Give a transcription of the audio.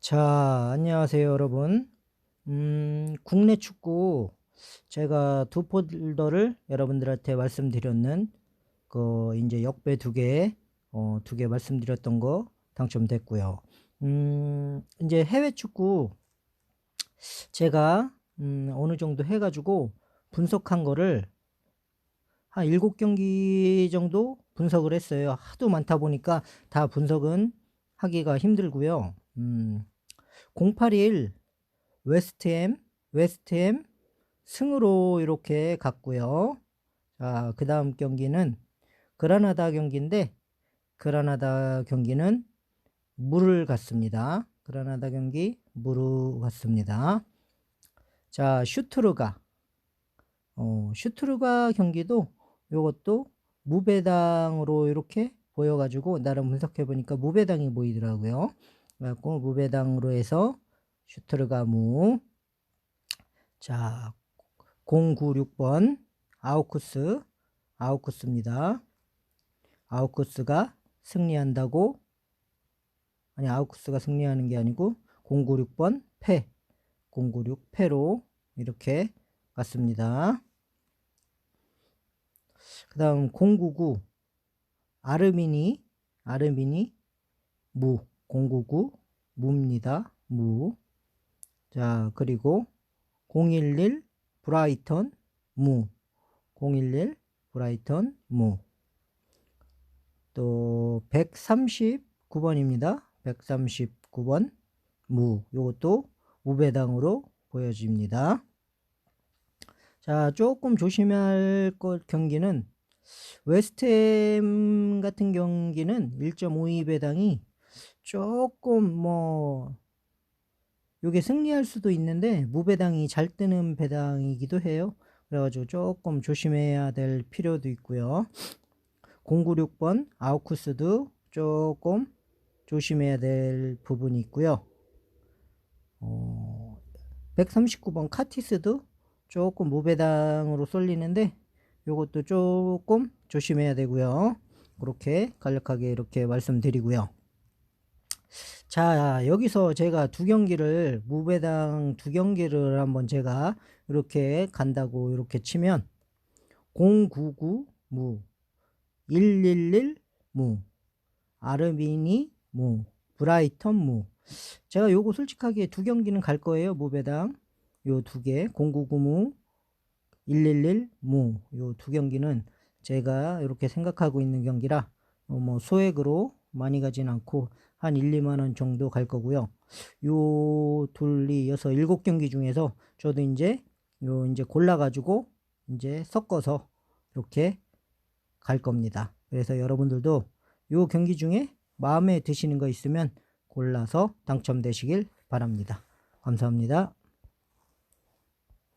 자, 안녕하세요, 여러분. 음, 국내 축구 제가 두 폴더를 여러분들한테 말씀드렸는 그 이제 역배 두 개, 어, 두 개 말씀드렸던 거 당첨됐고요. 음, 이제 해외 축구 제가 음, 어느 정도 해가지고 분석한 거를 한 일곱 경기 정도 분석을 했어요. 하도 많다 보니까 다 분석은 하기가 힘들고요. 음, 081 웨스트햄, 웨스트햄 승으로 이렇게 갔고요. 자, 그 다음 경기는 그라나다 경기인데 그라나다 경기는 물을 갔습니다. 그라나다 경기 물을 갔습니다. 자, 슈트르가 어, 슈트르가 경기도 요것도 무배당으로 이렇게 보여가지고 나름 분석해 보니까 무배당이 보이더라고요. 그래갖고 무배당으로 해서 슈트르가 무. 자, 096번 아우쿠스 아우쿠스입니다. 아우쿠스가 승리한다고 아니 아우쿠스가 승리하는 게 아니고 096번 패 096 패로 이렇게 갔습니다. 그 다음 099 아르미니 아르미니 무 099 무입니다. 무. 자, 그리고 011 브라이턴 무. 011 브라이턴 무. 또 139번입니다. 139번 무. 요것도 우배당으로 보여집니다. 자, 조금 조심해야 할것 경기는 웨스트햄 같은 경기는 1.52 배당이 조금 뭐 요게 승리할 수도 있는데 무배당이 잘 뜨는 배당이기도 해요. 그래가지고 조금 조심해야 될 필요도 있고요. 096번 아우쿠스도 조금 조심해야 될 부분이 있고요. 어, 139번 카티스도 조금 무배당으로 쏠리는데 요것도 조금 조심해야 되고요. 그렇게 간략하게 이렇게 말씀드리고요. 자, 여기서 제가 두 경기를 무배당 두 경기를 한번 제가 이렇게 간다고 이렇게 치면 099 무, 111 무, 아르비니 무, 브라이턴 무. 제가 요거 솔직하게 두 경기는 갈 거예요. 무배당. 요 두 개, 099 무, 111 무. 요 두 경기는 제가 이렇게 생각하고 있는 경기라 어, 뭐 소액으로 많이 가진 않고 한 1, 2만 원 정도 갈 거고요. 요 둘 이 여섯 일곱 경기 중에서 저도 이제 요 이제 골라 가지고 이제 섞어서 이렇게 갈 겁니다. 그래서 여러분들도 요 경기 중에 마음에 드시는 거 있으면 골라서 당첨되시길 바랍니다. 감사합니다.